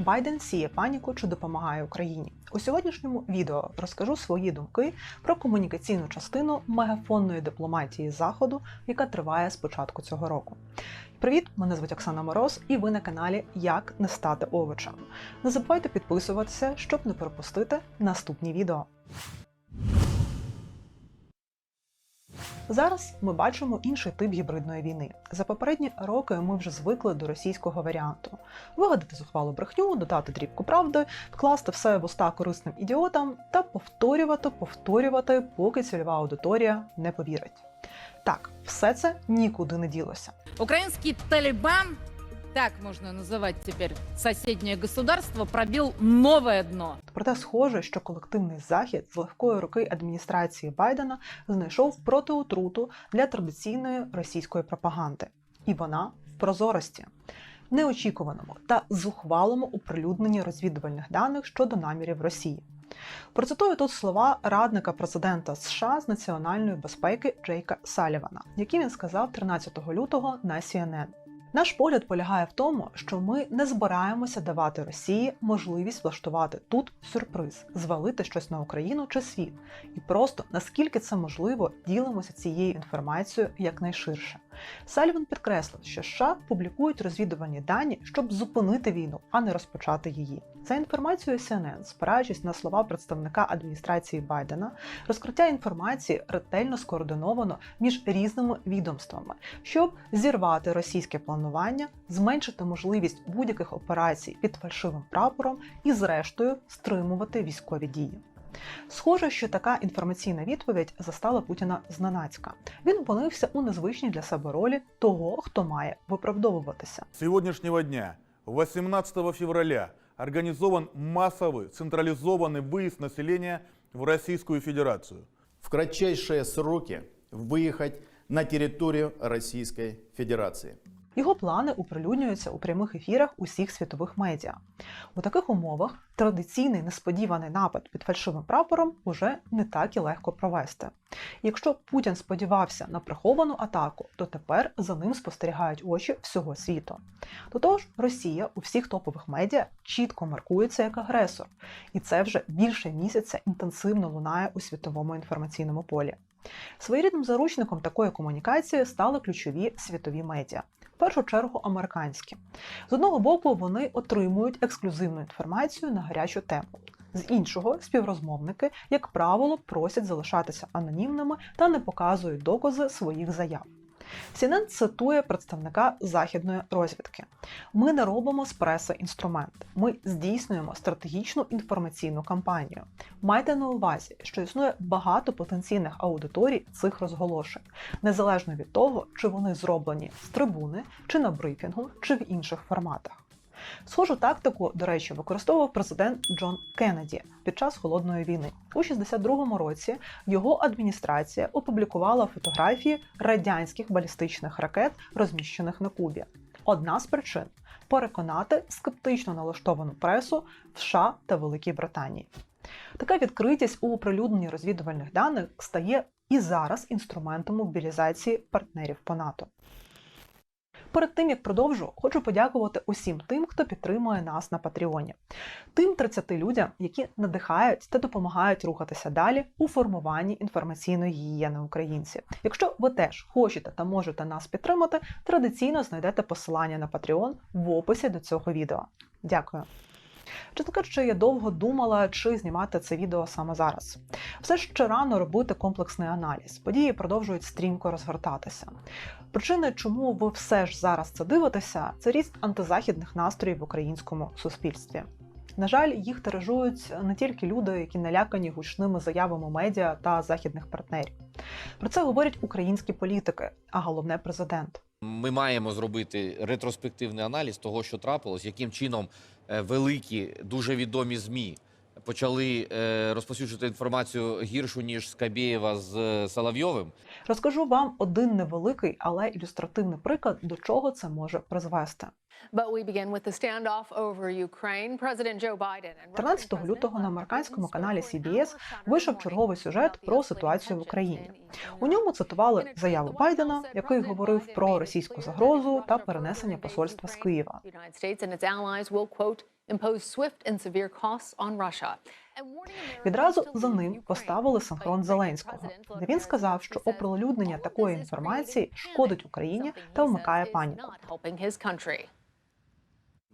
Байден сіє паніку чи допомагає Україні. У сьогоднішньому відео розкажу свої думки про комунікаційну частину мегафонної дипломатії Заходу, яка триває з початку цього року. Привіт, мене звуть Оксана Мороз, і ви на каналі Як не стати овочем. Не забувайте підписуватися, щоб не пропустити наступні відео. Зараз ми бачимо інший тип гібридної війни. За попередні роки ми вже звикли до російського варіанту: вигадати зухвалу брехню, додати дрібку правди, вкласти все в уста корисним ідіотам та повторювати, повторювати, поки цільова аудиторія не повірить. Так, все це нікуди не ділося. Український Талибан, так можно называть теперь соседнее государство, пробил новое дно. Проте схоже, що колективний захід з легкої руки адміністрації Байдена знайшов протиотруту для традиційної російської пропаганди, і вона в прозорості. Неочікуваному та зухвалому оприлюдненні розвідувальних даних щодо намірів Росії. Процитую тут слова радника президента США з національної безпеки Джейка Салівана, які він сказав 13 лютого на CNN. Наш погляд полягає в тому, що ми не збираємося давати Росії можливість влаштувати тут сюрприз, звалити щось на Україну чи світ, і просто наскільки це можливо, ділимося цією інформацією якнайширше. Саліван підкреслив, що США публікують розвідувальні дані, щоб зупинити війну, а не розпочати її. За інформацією CNN, спираючись на слова представника адміністрації Байдена, розкриття інформації ретельно скоординовано між різними відомствами, щоб зірвати російське планування, зменшити можливість будь-яких операцій під фальшивим прапором і, зрештою, стримувати військові дії. Схоже, що така інформаційна відповідь застала Путіна зненацька. Він опинився у незвичній для себе ролі того, хто має виправдовуватися. С сегодняшнего дня, 18 февраля, организован массовый централизованный выезд населения в Российскую Федерацию. в кратчайшие сроки выехать на территорию Российской Федерации. Його плани оприлюднюються у прямих ефірах усіх світових медіа. У таких умовах традиційний несподіваний напад під фальшивим прапором уже не так і легко провести. Якщо Путін сподівався на приховану атаку, то тепер за ним спостерігають очі всього світу. До того ж, Росія у всіх топових медіа чітко маркується як агресор, і це вже більше місяця інтенсивно лунає у світовому інформаційному полі. Своєрідним заручником такої комунікації стали ключові світові медіа, першу чергу американські. З одного боку, вони отримують ексклюзивну інформацію на гарячу тему. З іншого, співрозмовники, як правило, просять залишатися анонімними та не показують докази своїх заяв. CNN цитує представника західної розвідки: ми не робимо з преси інструмент, ми здійснюємо стратегічну інформаційну кампанію. Майте на увазі, що існує багато потенційних аудиторій цих розголошень, незалежно від того, чи вони зроблені з трибуни, чи на брифінгу, чи в інших форматах. Схожу тактику, до речі, використовував президент Джон Кеннеді під час холодної війни. У 62-му році його адміністрація опублікувала фотографії радянських балістичних ракет, розміщених на Кубі. Одна з причин переконати скептично налаштовану пресу в США та Великій Британії. Така відкритість у оприлюдненні розвідувальних даних стає і зараз інструментом мобілізації партнерів по НАТО. Перед тим як продовжу, хочу подякувати усім тим, хто підтримує нас на Патреоні, тим 30 людям, які надихають та допомагають рухатися далі у формуванні інформаційної гігієни українців. Якщо ви теж хочете та можете нас підтримати, традиційно знайдете посилання на Patreon в описі до цього відео. Дякую. Чесно кажучи, я довго думала, чи знімати це відео саме зараз. Все ще рано робити комплексний аналіз. Події продовжують стрімко розгортатися. Причини, чому ви все ж зараз це дивитеся, це ріст антизахідних настроїв в українському суспільстві. На жаль, їх тиражують не тільки люди, які налякані гучними заявами медіа та західних партнерів. Про це говорять українські політики, а головне президент. Ми маємо зробити ретроспективний аналіз того, що трапилось, яким чином е, великі, дуже відомі ЗМІ почали е, розповсюджувати інформацію гіршу, ніж Скабєєва з е, Соловйовим. Розкажу вам один невеликий, але ілюстративний приклад, до чого це може призвести. But we begin with the standoff over Ukraine. President Joe Biden and 13 лютого на американському каналі CBS вийшов черговий сюжет про ситуацію в Україні. У ньому цитували заяву Байдена, який говорив про російську загрозу та перенесення посольства з Києва. Impose swift and severe costs on Russia. Americans Відразу за ним поставили синхрон Ukrainian Зеленського, де він сказав, що оприлюднення такої інформації шкодить Україні та вмикає паніку. Helping his country.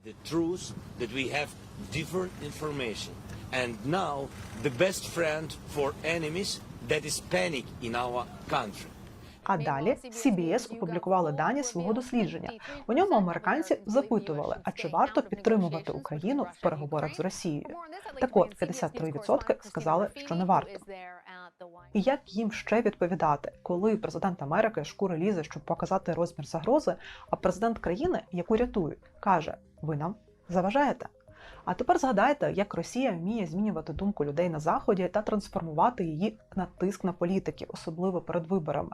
the truth that we have different information. And now the best friend for enemies that is panic in our country. А далі CBS опублікували дані свого дослідження. У ньому американці запитували, а чи варто підтримувати Україну в переговорах з Росією. Так от 53% сказали, що не варто. І як їм ще відповідати, коли президент Америки шкури лізе, щоб показати розмір загрози, а президент країни, яку рятують, каже: ви нам заважаєте. А тепер згадайте, як Росія вміє змінювати думку людей на заході та трансформувати її на тиск на політиків, особливо перед виборами.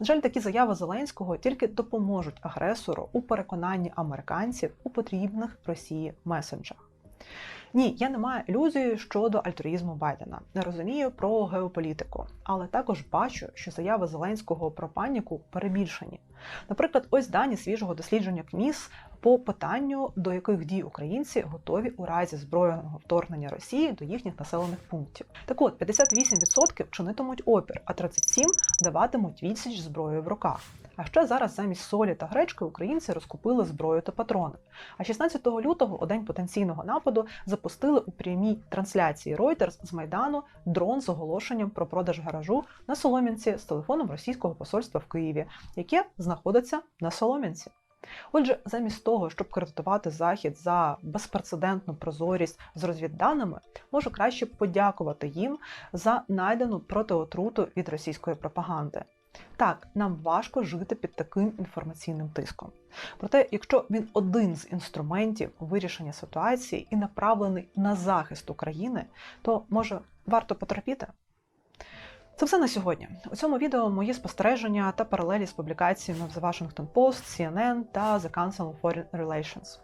На жаль, такі заяви Зеленського тільки допоможуть агресору у переконанні американців у потрібних Росії месенджах. Ні, я не маю ілюзії щодо альтруїзму Байдена. Не розумію про геополітику, але також бачу, що заяви Зеленського про паніку перебільшені. Наприклад, ось дані свіжого дослідження КМІС по питанню, до яких дій українці готові у разі збройного вторгнення Росії до їхніх населених пунктів. Так от 58% чинитимуть опір, а 37% даватимуть відсіч зброєю в руках. А ще зараз замість солі та гречки українці розкупили зброю та патрони. А 16 лютого, у день потенційного нападу, запустили у прямій трансляції Reuters з майдану дрон з оголошенням про продаж гаражу на Солом'янці з телефоном російського посольства в Києві, яке знаходиться на Солом'янці. Отже, замість того, щоб кредитувати захід за безпрецедентну прозорість з розвідданими, можу краще подякувати їм за найдену протиотруту від російської пропаганди. Так, нам важко жити під таким інформаційним тиском. Проте, якщо він один з інструментів вирішення ситуації і направлений на захист України, то може варто потерпіти. Це все на сьогодні. У цьому відео мої спостереження та паралелі з публікаціями в The Washington Post, CNN та The Council of Foreign Relations.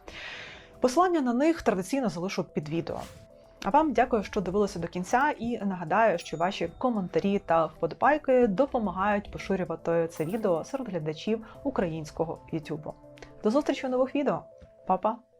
Посилання на них традиційно залишу під відео. А вам дякую, що дивилися до кінця, і нагадаю, що ваші коментарі та вподобайки допомагають поширювати це відео серед глядачів українського YouTube. До зустрічі у нових відео. Па-па!